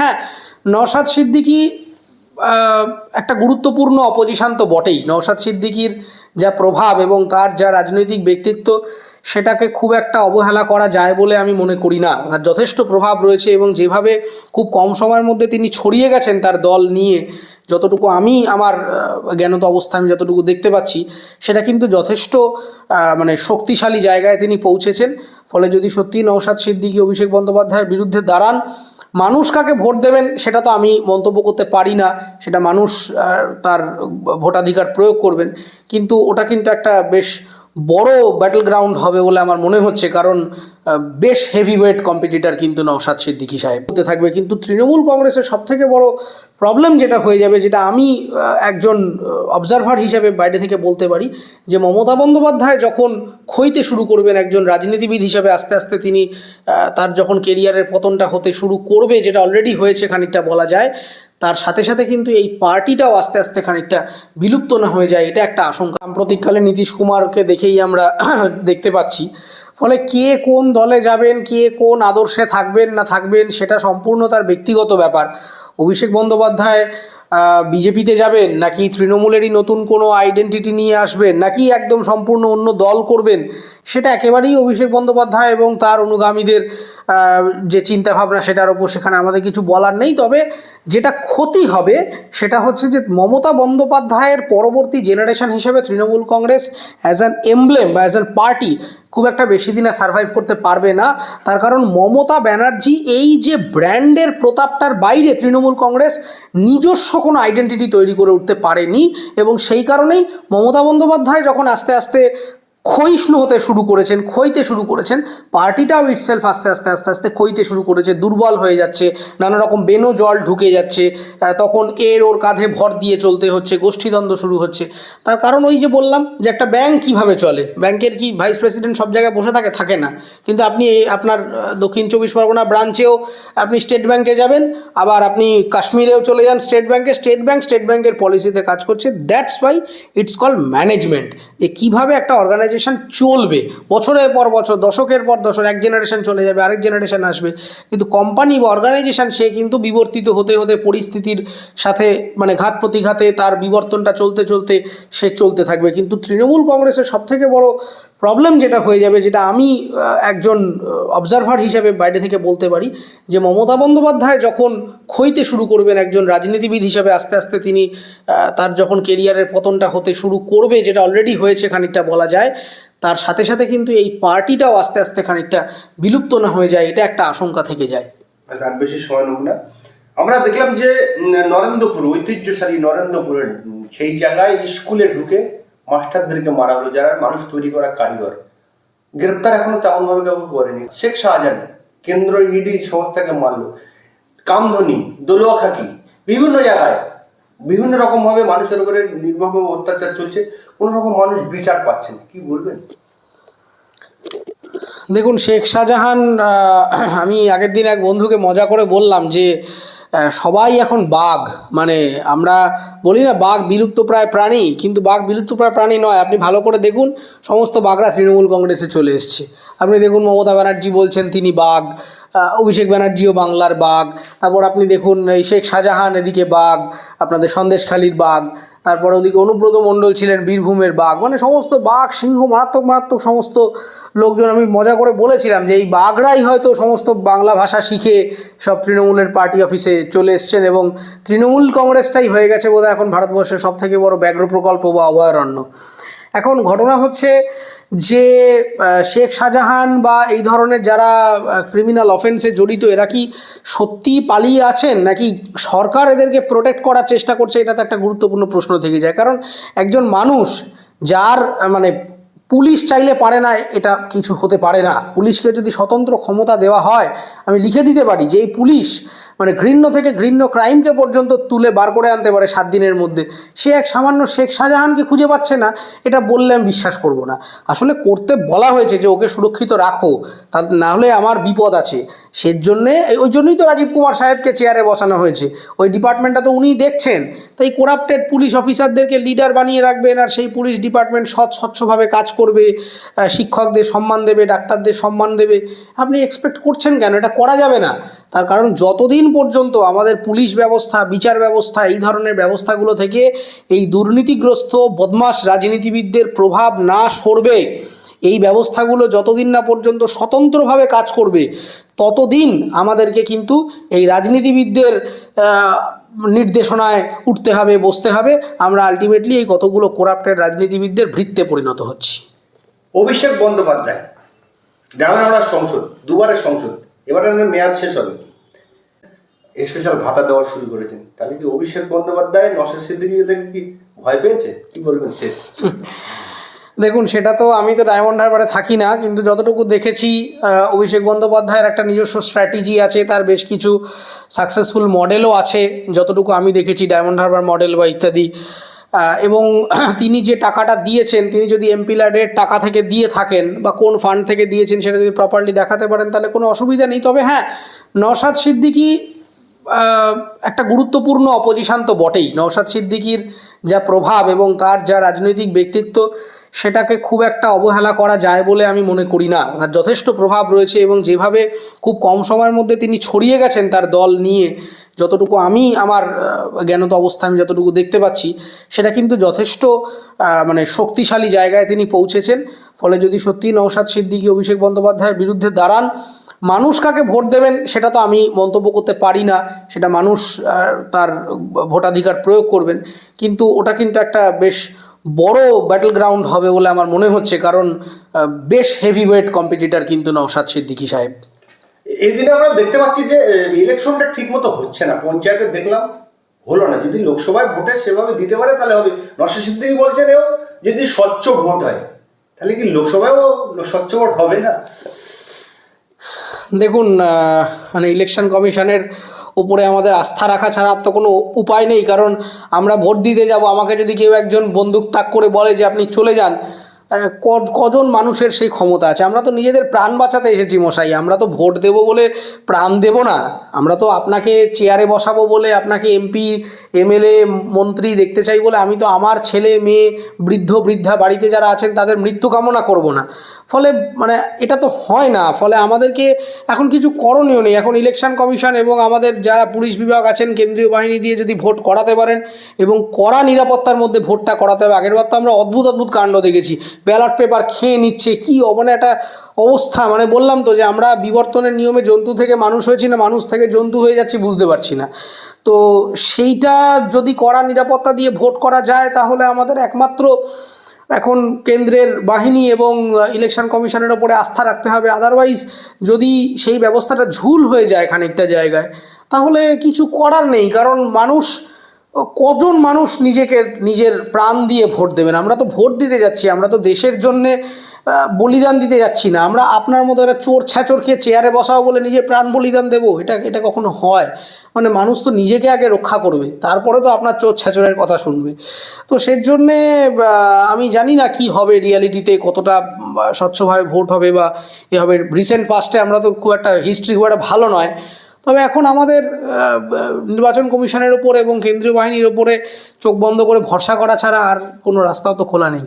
হ্যাঁ নওশাদ সিদ্দিকী একটা গুরুত্বপূর্ণ অপজিশান তো বটেই। নওশাদ সিদ্দিকীর যা প্রভাব এবং তার যা রাজনৈতিক ব্যক্তিত্ব, সেটাকে খুব একটা অবহেলা করা যায় বলে আমি মনে করি না। তার যথেষ্ট প্রভাব রয়েছে এবং যেভাবে খুব কম সময়ের মধ্যে তিনি ছড়িয়ে গেছেন তার দল নিয়ে, যতটুকু আমি আমার জ্ঞানত অবস্থা আমি যতটুকু দেখতে পাচ্ছি, সেটা কিন্তু যথেষ্ট মানে শক্তিশালী জায়গায় তিনি পৌঁছেছেন। ফলে যদি সত্যি নওশাদ সিদ্দিকী, অভিষেক বন্দ্যোপাধ্যায়ের বিরুদ্ধে দাঁড়ান মানুষ কাকে ভোট দেবেন সেটা তো আমি মন্তব্য করতে পারি না, সেটা মানুষ তার ভোটাধিকার প্রয়োগ করবেন। কিন্তু ওটা কিন্তু একটা বেশ বড় ব্যাটল গ্রাউন্ড হবে বলে আমার মনে হচ্ছে, কারণ বেশ হেভি ওয়েট কম্পিটিটার কিন্তু নওশাদ সিদ্দিকি সাহেব। হতে থাকবে কিন্তু তৃণমূল কংগ্রেসের সবথেকে বড় প্রবলেম যেটা হয়ে যাবে, যেটা আমি একজন অবজারভার হিসাবে বাইরে থেকে বলতে পারি, যে মমতা বন্দ্যোপাধ্যায় যখন খইতে শুরু করবেন একজন রাজনীতিবিদ হিসাবে, আস্তে আস্তে তিনি তার যখন কেরিয়ারের পতনটা হতে শুরু করবে, যেটা অলরেডি হয়েছে খানিকটা বলা যায়, তার সাথে সাথে কিন্তু এই পার্টিটাও আস্তে আস্তে খানিকটা বিলুপ্ত না হয়ে যায়, এটা একটা আশঙ্কা। সাম্প্রতিককালে নীতিশ কুমারকে দেখেই আমরা দেখতে পাচ্ছি। ফলে কে কোন দলে যাবেন, কে কোন আদর্শে থাকবেন না থাকবেন, সেটা সম্পূর্ণ তার ব্যক্তিগত ব্যাপার। অভিষেক বন্দ্যোপাধ্যায় বিজেপিতে যাবেন নাকি তৃণমূলেরই নতুন কোনো আইডেন্টিটি নিয়ে আসবেন, নাকি একদম সম্পূর্ণ অন্য দল করবেন, সেটা একেবারেই অভিষেক বন্দ্যোপাধ্যায় এবং তার অনুগামীদের যে চিন্তাভাবনা সেটার ওপর সেখানে আমাদের কিছু বলার নেই। তবে যেটা ক্ষতি হবে সেটা হচ্ছে যে মমতা বন্দ্যোপাধ্যায়ের পরবর্তী জেনারেশন হিসেবে Trinamool Congress as an emblem বা অ্যাজ অ্যান পার্টি খুব একটা বেশি দিন সার্ভাইভ করতে পারবে না। তার কারণ মমতা ব্যানার্জি এই যে ব্র্যান্ডের প্রতাপটার বাইরে তৃণমূল কংগ্রেস নিজস্ব কোনো আইডেন্টিটি তৈরি করে উঠতে পারেনি এবং সেই কারণেই মমতা বন্দ্যোপাধ্যায় যখন আস্তে আস্তে ক্ষয়িষ্ণু হতে শুরু করেছেন ক্ষইতে শুরু করেছেন। পার্টিটাও ইটসেলফ আস্তে আস্তে আস্তে আস্তে ক্ষইতে শুরু করেছে, দুর্বল হয়ে যাচ্ছে, নানা রকম বেনো জল ঢুকে যাচ্ছে তখন এর ওর কাঁধে ভর দিয়ে চলতে হচ্ছে, গোষ্ঠীদ্বন্দ্ব শুরু হচ্ছে। তার কারণ ওই যে বললাম যে একটা ব্যাংক কীভাবে চলে? ব্যাংকের কি ভাইস প্রেসিডেন্ট সব জায়গায় বসে থাকে? থাকে না। কিন্তু আপনি আপনার দক্ষিণ চব্বিশ পরগনা ব্রাঞ্চেও আপনি স্টেট ব্যাংকে যাবেন, আবার আপনি কাশ্মীরেও চলে যান স্টেট ব্যাংকে স্টেট ব্যাংক স্টেট ব্যাংকের পলিসিতে কাজ করছে। That's why it's call management যে কীভাবে একটা অর্গানাইজেশন চলবে। বছরের পর বছর, দশকের পর দশক, এক জেনারেশন চলে যাবে, আরেক জেনারেশান আসবে। কিন্তু কোম্পানি বা অর্গানাইজেশন সে কিন্তু বিবর্তিত হতে হতে পরিস্থিতির সাথে মানে ঘাত প্রতিঘাতে তার বিবর্তনটা চলতে চলতে সে চলতে থাকবে। কিন্তু তৃণমূল কংগ্রেসের সবথেকে বড় প্রবলেম যেটা হয়ে যাবে যেটা আমি একজন অবজারভার হিসাবে বাইরে থেকে বলতে পারি যে মমতা বন্দ্যোপাধ্যায় যখন খইতে শুরু করবেন একজন রাজনীতিবিদ হিসাবে আস্তে আস্তে তিনি তার যখন কেরিয়ারের পতনটা হতে শুরু করবে যেটা অলরেডি হয়েছে খানিকটা বলা যায় তার সাথে সাথে কিন্তু এই পার্টিটাও আস্তে আস্তে খানিকটা বিলুপ্ত না হয়ে যায় এটা একটা আশঙ্কা থেকে যায়। আচ্ছা, বেশি সময় না। আমরা দেখলাম যে নরেন্দ্রপুর ঐতিহ্যশালী নরেন্দ্রপুরের সেই জায়গায় স্কুলে ঢুকে মাস্টারদেরকে মারা হলো, যারা মানুষ তৈরি করা কারিগর। গ্রেপ্তার এখনও তেমন ভাবে কাউকে করেনি। শেখ শাহজাহান, কেন্দ্র ইডি সংস্থাকে মারলো। কামধনি দোলুয়া খাকি বিভিন্ন জায়গায় বিভিন্ন রকম ভাবে মানুষের উপরে নির্মমভাবে অত্যাচার চলছে। কোন রকম মানুষ বিচার পাচ্ছে না। কি বলবেন? দেখুন, শেখ শাহজাহান আমি আগের দিন এক বন্ধুকে মজা করে বললাম যে সবাই এখন বাঘ। মানে আমরা বলি না বাঘ বিলুপ্তপ্রায় প্রাণী, কিন্তু বাঘ বিলুপ্তপ্রায় প্রাণী নয়। আপনি ভালো করে দেখুন, সমস্ত বাঘরা তৃণমূল কংগ্রেসে চলে এসছে। আপনি দেখুন মমতা ব্যানার্জি বলছেন তিনি বাঘ অভিষেক ব্যানার্জিও বাংলার বাঘ। তারপর আপনি দেখুন শেখ শাহজাহান এদিকে বাঘ, আপনাদের সন্দেশখালীর বাঘ। তারপর ওদিকে অনুব্রত মণ্ডল ছিলেন বীরভূমের বাঘ। মানে সমস্ত বাঘ, সিংহ, মারাত্মক মারাত্মক সমস্ত লোকজন, আমি মজা করে বলেছিলাম যে এই বাঘরাই হয়তো সমস্ত বাংলা ভাষা শিখে সব তৃণমূলের পার্টি অফিসে চলে এসছেন এবং তৃণমূল কংগ্রেসটাই হয়ে গেছে বোধহয় এখন ভারতবর্ষের সব থেকে বড় ব্যাঘ্র প্রকল্প বা অভয়ারণ্য। এখন ঘটনা হচ্ছে যে শেখ শাহজাহান বা এই ধরনের যারা ক্রিমিনাল অফেন্সে জড়িত, এরা কি সত্যিই পালিয়ে আছেন? নাকি সরকার এদেরকে প্রোটেক্ট করার চেষ্টা করছে? এটা তো একটা গুরুত্বপূর্ণ প্রশ্ন থেকে যায়। কারণ একজন মানুষ যার মানে পুলিশ চাইলে পারে না, এটা কিছু হতে পারে না। পুলিশকে যদি স্বতন্ত্র ক্ষমতা দেওয়া হয়, আমি লিখে দিতে পারি যে, এই পুলিশ মানে ঘৃণ্য থেকে ঘৃণ্য ক্রাইমকে পর্যন্ত তুলে বার করে আনতে পারে সাত দিনের মধ্যে। সে এক সামান্য শেখ শাহজাহানকে খুঁজে পাচ্ছে না, এটা বললে আমি বিশ্বাস করব না। আসলে করতে বলা হয়েছে যে ওকে সুরক্ষিত রাখো, তা না হলে আমার বিপদ আছে। সের জন্যে ওই জন্যই তো রাজীব কুমার সাহেবকে চেয়ারে বসানো হয়েছে। ওই ডিপার্টমেন্টটা তো উনিই দেখছেন। তাই করাপ্টেড পুলিশ অফিসারদেরকে লিডার বানিয়ে রাখবেন আর সেই পুলিশ ডিপার্টমেন্ট সৎ স্বচ্ছভাবে কাজ করবে শিক্ষকদের সম্মান দেবে, ডাক্তারদের সম্মান দেবে। আপনি এক্সপেক্ট করছেন কেন? এটা করা যাবে না। তার কারণ যতদিন পর্যন্ত আমাদের পুলিশ ব্যবস্থা, বিচার ব্যবস্থা, এই ধরনের ব্যবস্থাগুলো থেকে এই দুর্নীতিগ্রস্ত বদমাস রাজনীতিবিদদের প্রভাব না সরবে, এই ব্যবস্থাগুলো যতদিন না পর্যন্ত স্বতন্ত্রভাবে কাজ করবে, ততদিন আমাদেরকে কিন্তু এই রাজনীতিবিদদের নির্দেশনায় উঠতে হবে, বসতে হবে। আমরা আলটিমেটলি এই কতগুলো করাপ্টেড রাজনীতিবিদদের ভৃত্তে পরিণত হচ্ছি। অভিষেক বন্দ্যোপাধ্যায় ডায়মন্ড সংসদ, দুবারের সংসদ এবারে মেয়াদ শেষ হবে। স্পেশাল ভাতা দেওয়া শুরু করেছেন। তাহলে কি অভিষেক বন্দ্যোপাধ্যায় নশের সিদ্দিকি কি ভয় পেয়েছে? কি বলবেন? শেষ। দেখুন, সেটা তো আমি তো ডায়মন্ড হারবারে থাকি না, কিন্তু যতটুকু দেখেছি অভিষেক বন্দ্যোপাধ্যায়ের একটা নিজস্ব স্ট্র্যাটেজি আছে, তার বেশ কিছু সাকসেসফুল মডেলও আছে, যতটুকু আমি দেখেছি, ডায়মন্ড হারবার মডেল বা ইত্যাদি। এবং তিনি যে টাকাটা দিয়েছেন, তিনি যদি এমপি ল্যাডের টাকা থেকে দিয়ে থাকেন বা কোন ফান্ড থেকে দিয়েছেন সেটা যদি প্রপারলি দেখাতে পারেন, তাহলে কোনো অসুবিধা নেই। তবে হ্যাঁ নওশাদ সিদ্দিকি একটা গুরুত্বপূর্ণ অপজিশান তো বটেই। নওশাদ সিদ্দিকির যা প্রভাব এবং তার যা রাজনৈতিক ব্যক্তিত্ব সেটাকে খুব একটা অবহেলা করা যায় বলে আমি মনে করি না। তার যথেষ্ট প্রভাব রয়েছে এবং যেভাবে খুব কম সময়ের মধ্যে তিনি ছড়িয়ে গেছেন তার দল নিয়ে, যতটুকু আমি আমার জ্ঞানত অবস্থা আমি যতটুকু দেখতে পাচ্ছি, সেটা কিন্তু যথেষ্ট মানে শক্তিশালী জায়গায় তিনি পৌঁছেছেন। ফলে যদি সত্যি নওশাদ সিদ্দিকী, অভিষেক বন্দ্যোপাধ্যায়ের বিরুদ্ধে দাঁড়ান, মানুষ কাকে ভোট দেবেন সেটা তো আমি মন্তব্য করতে পারি না। সেটা মানুষ তার ভোটাধিকার প্রয়োগ করবেন। কিন্তু ওটা কিন্তু একটা বেশ বড় ব্যাটল গ্রাউন্ড হবে বলে আমার মনে হচ্ছে কারণ বেশ হেভি ওয়েট কম্পিটিটার কিন্তু নওশাদ সিদ্দিকী সাহেব। এই দিনে আমরা দেখতে পাচ্ছি যে ইলেকশনটা ঠিক মতো হচ্ছে না। পঞ্চায়েতে দেখলাম হলো না। যদি লোকসভায় ভোটে সেভাবে দিতে পারে তাহলে হবে। নশা সিদ্দিকি বলছেন এও যদি স্বচ্ছ ভোট হয় তাহলে কি লোকসভায়ও স্বচ্ছ ভোট হবে না? দেখুন মানে ইলেকশন কমিশনের উপরে আমাদের আস্থা রাখা ছাড়া তো কোনো উপায় নেই, কারণ আমরা ভোট দিতে যাব। আমাকে যদি কেউ একজন বন্দুক তাক করে বলে যে আপনি চলে যান কজন মানুষের সেই ক্ষমতা আছে? আমরা তো নিজেদের প্রাণ বাঁচাতে এসেছি মশাই। আমরা তো ভোট দেব বলে প্রাণ দেব না। আমরা তো আপনাকে চেয়ারে বসাবো বলে, আপনাকে এমপি, এমএলএ, মন্ত্রী দেখতে চাই বলে, আমি তো আমার ছেলে, মেয়ে, বৃদ্ধ, বৃদ্ধা বাড়িতে যারা আছেন, তাদের মৃত্যু কামনা করব না। ফলে মানে এটা তো হয় না, ফলে আমাদেরকে এখন কিছু করণীয় নেই। এখন ইলেকশন কমিশন এবং আমাদের যারা পুলিশ বিভাগ আছেন, কেন্দ্রীয় বাহিনী দিয়ে যদি ভোট করাতে পারেন এবং কড়া নিরাপত্তার মধ্যে ভোটটা করাতে হবে, আগের বার তো আমরা অদ্ভুত অদ্ভুত কাণ্ড দেখেছি। ব্যালট পেপার খেয়ে নিচ্ছে, কি মানে একটা অবস্থা। মানে বললাম তো যে আমরা বিবর্তনের নিয়মে জন্তু থেকে মানুষ হয়েছি না, মানুষ থেকে জন্তু হয়ে যাচ্ছি বুঝতে পারছি না। তো সেইটা যদি কড়া নিরাপত্তা দিয়ে ভোট করা যায়, তাহলে আমাদের একমাত্র এখন কেন্দ্রের বাহিনী এবং ইলেকশন কমিশনের ওপরে আস্থা রাখতে হবে। আদারওয়াইজ যদি সেই ব্যবস্থাটা ঝুল হয়ে যায় খানিকটা জায়গায়, তাহলে কিছু করার নেই। কারণ মানুষ, কজন মানুষ নিজেকে, নিজের প্রাণ দিয়ে ভোট দেবেন? আমরা তো ভোট দিতে যাচ্ছি। আমরা তো দেশের জন্যে বলিদান দিতে যাচ্ছি না। আমরা আপনার মতো একটা চোর ছ্যাচোরকে চেয়ারে বসাবো বলে নিজের প্রাণ বলিদান দেবো। এটা এটা কখনো হয়। মানে মানুষ তো নিজেকে আগে রক্ষা করবে। তারপরে তো আপনার চোর ছ্যাচোরের কথা শুনবে। তো সেই জন্যে আমি জানি না কি হবে রিয়ালিটিতে কতটা স্বচ্ছভাবে ভোট হবে বা এ হবে। রিসেন্ট পাস্টে আমরা তো খুব একটা হিস্ট্রি খুব একটা ভালো নয়। তবে এখন আমাদের নির্বাচন কমিশনের ওপর এবং কেন্দ্রীয় বাহিনীর ওপরে চোখ বন্ধ করে ভরসা করা ছাড়া আর কোনো রাস্তাও তো খোলা নেই।